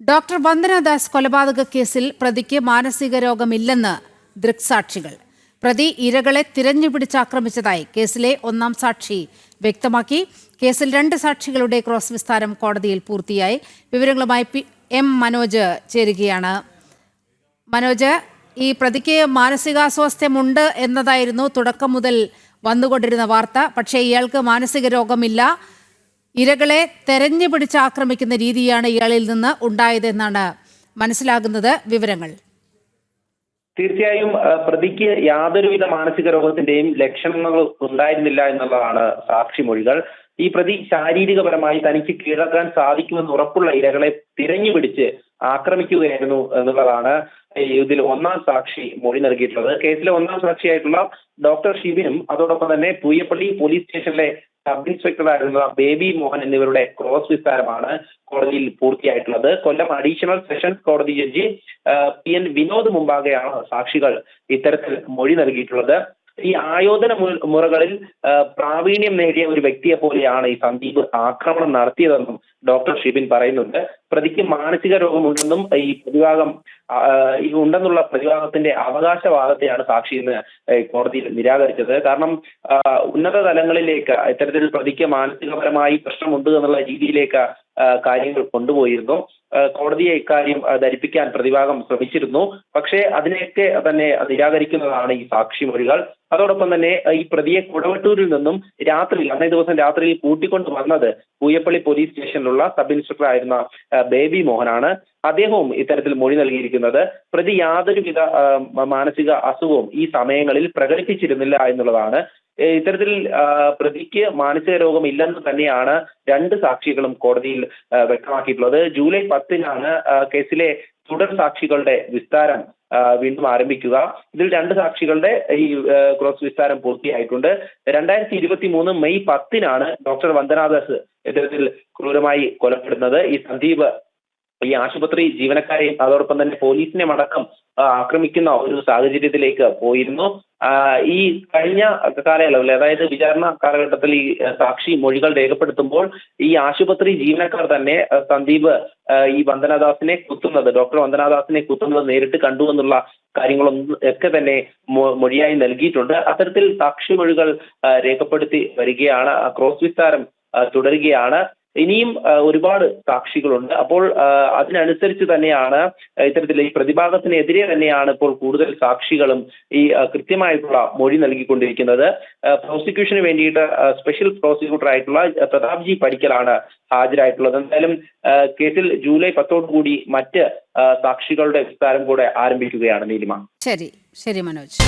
Doctor Vandana Das കൊലപാതക കേസിൽ പ്രതിക്ക് മാനസിക രോഗമില്ലെന്ന് ദൃക്സാക്ഷികൾ. പ്രതി ഇരകളെ തിരഞ്ഞുപിടിച്ചാക്രമിച്ചതായി കേസിലെ ഒന്നാം സാക്ഷി വ്യക്തമാക്കി. കേസിൽ രണ്ട് സാക്ഷികളുടെ ക്രോസ് വിസ്താരം കോടതിയിൽ പൂർത്തിയായി. വിവരങ്ങളുമായി പി എം മനോജ് ചേരുകയാണ്. മനോജ് ഈ പ്രതിക്ക് മാനസികാസ്വാസ്ഥ്യമുണ്ട് എന്നതായിരുന്നു തുടക്കം മുതൽ വന്നുകൊണ്ടിരുന്ന വാർത്ത. പക്ഷേ ഇയാൾക്ക് മാനസിക രോഗമില്ല. ഇരകളെ തെരഞ്ഞു പിടിച്ച് ആക്രമിക്കുന്ന രീതിയാണ് ഇയാളിൽ നിന്ന് ഉണ്ടായതെന്നാണ് മനസ്സിലാകുന്നത് വിവരങ്ങൾ. തീർച്ചയായും പ്രതിക്ക് യാതൊരുവിധ മാനസിക രോഗത്തിന്റെയും ലക്ഷണങ്ങൾ ഉണ്ടായിരുന്നില്ല എന്നുള്ളതാണ് സാക്ഷിമൊഴികൾ ഈ പ്രതി ശാരീരികപരമായി തനിക്ക് കീഴടക്കാൻ സാധിക്കുമെന്ന് ഉറപ്പുള്ള ഇരകളെ തിരഞ്ഞുപിടിച്ച് ആക്രമിക്കുകയായിരുന്നു എന്നുള്ളതാണ് ഇതിൽ ഒന്നാം സാക്ഷി മൊഴി നൽകിയിട്ടുള്ളത്. കേസിലെ ഒന്നാം സാക്ഷിയായിട്ടുള്ള ഡോക്ടർ ഷിബിനും അതോടൊപ്പം തന്നെ പൂയപ്പള്ളി പോലീസ് സ്റ്റേഷനിലെ സബ് ഇൻസ്പെക്ടർ ആയിരുന്ന ബേബി മോഹൻ എന്നിവരുടെ ക്രോസ് വിസ്താരമാണ് കോടതിയിൽ പൂർത്തിയായിട്ടുള്ളത്. കൊല്ലം അഡീഷണൽ സെഷൻസ് കോടതി ജഡ്ജി പി എൻ വിനോദ് മുമ്പാകെയാണ് സാക്ഷികൾ ഇത്തരത്തിൽ മൊഴി നൽകിയിട്ടുള്ളത്. ഈ ആയോധന മുറകളിൽ പ്രാവീണ്യം നേടിയ ഒരു വ്യക്തിയെ പോലെയാണ് ഈ സന്ദീപ് ആക്രമണം നടത്തിയതെന്നും ഡോക്ടർ ഷിബിൻ പറയുന്നുണ്ട്. പ്രതിക്ക് മാനസിക രോഗമുണ്ടെന്നും ഈ പ്രതിഭാഗം ഉണ്ടെന്നുള്ള പ്രതിഭാഗത്തിന്റെ അവകാശവാദത്തെയാണ് സാക്ഷി ഇന്ന് കോടതിയിൽ നിരാകരിച്ചത്. കാരണം ഉന്നത തലങ്ങളിലേക്ക് ഇത്തരത്തിൽ പ്രതിക്ക് മാനസികപരമായി പ്രശ്നമുണ്ട് എന്നുള്ള രീതിയിലേക്ക് കാര്യങ്ങൾ കൊണ്ടുപോയിരുന്നു. കോടതിയെ ഇക്കാര്യം ധരിപ്പിക്കാൻ പ്രതിഭാഗം ശ്രമിച്ചിരുന്നു. പക്ഷേ അതിനെയൊക്കെ തന്നെ നിരാകരിക്കുന്നതാണ് ഈ സാക്ഷിമൊഴികൾ. അതോടൊപ്പം തന്നെ ഈ പ്രതിയെ കുടവട്ടൂരിൽ നിന്നും രാത്രി അന്നേ ദിവസം രാത്രിയിൽ കൂട്ടിക്കൊണ്ട് വന്നത് പൂയപ്പള്ളി പോലീസ് സ്റ്റേഷനിലുള്ള സബ് ഇൻസ്പെക്ടർ ആയിരുന്ന ബേബി മോഹനാണ്. അദ്ദേഹവും ഇത്തരത്തിൽ മൊഴി നൽകിയിരിക്കുന്നത് പ്രതി യാതൊരുവിധ മാനസിക അസുഖവും ഈ സമയങ്ങളിൽ പ്രകടിപ്പിച്ചിരുന്നില്ല എന്നുള്ളതാണ്. ഇത്തരത്തിൽ പ്രതിക്ക് മാനസിക രോഗം ഇല്ലെന്ന് തന്നെയാണ് രണ്ട് സാക്ഷികളും കോടതിയിൽ വ്യക്തമാക്കിയിട്ടുള്ളത്. ജൂലൈ പത്തിനാണ് കേസിലെ തുടർ സാക്ഷികളുടെ വിസ്താരം വീണ്ടും ആരംഭിക്കുക. ഇതിൽ രണ്ട് സാക്ഷികളുടെ ഈ ക്രോസ് വിസ്താരം പൂർത്തിയായിട്ടുണ്ട്. രണ്ടായിരത്തി ഇരുപത്തി മൂന്ന് മെയ് പത്തിനാണ് ഡോക്ടർ വന്ദനാദാസ് ഇത്തരത്തിൽ ക്രൂരമായി കൊലപ്പെടുന്നത്. ഈ സന്ദീപ് ഈ ആശുപത്രി ജീവനക്കാരെയും അതോടൊപ്പം തന്നെ പോലീസിനെ അടക്കം ആക്രമിക്കുന്ന ഒരു സാഹചര്യത്തിലേക്ക് പോയിരുന്നു. ഈ കഴിഞ്ഞ കാലയളവിൽ അതായത് വിചാരണ കാലഘട്ടത്തിൽ ഈ സാക്ഷി മൊഴികൾ രേഖപ്പെടുത്തുമ്പോൾ ഈ ആശുപത്രി ജീവനക്കാർ തന്നെ സന്ദീപ് ഈ വന്ദനാദാസിനെ കുത്തുന്നത് ഡോക്ടർ വന്ദനാദാസിനെ കുത്തുന്നത് നേരിട്ട് കണ്ടു എന്നുള്ള കാര്യങ്ങളൊന്നും ഒക്കെ തന്നെ മൊഴിയായി നൽകിയിട്ടുണ്ട്. അത്തരത്തിൽ സാക്ഷി മൊഴികൾ രേഖപ്പെടുത്തി വരികയാണ്. ക്രോസ് വിസ്താരം തുടരുകയാണ്. ഇനിയും ഒരുപാട് സാക്ഷികളുണ്ട്. അപ്പോൾ അതിനനുസരിച്ച് തന്നെയാണ് ഇത്തരത്തിൽ ഈ പ്രതിഭാഗത്തിനെതിരെ തന്നെയാണ് ഇപ്പോൾ കൂടുതൽ സാക്ഷികളും ഈ കൃത്യമായിട്ടുള്ള മൊഴി നൽകിക്കൊണ്ടിരിക്കുന്നത്. പ്രോസിക്യൂഷന് വേണ്ടിയിട്ട് സ്പെഷ്യൽ പ്രോസിക്യൂട്ടർ ആയിട്ടുള്ള പ്രതാപ് ജി പടിക്കലാണ് ഹാജരായിട്ടുള്ളത്. എന്തായാലും കേസിൽ ജൂലൈ പത്തോടുകൂടി മറ്റ് സാക്ഷികളുടെ വിസ്താരം കൂടെ ആരംഭിക്കുകയാണ് നീലിമ. ശരി. ശരി മനോജ്.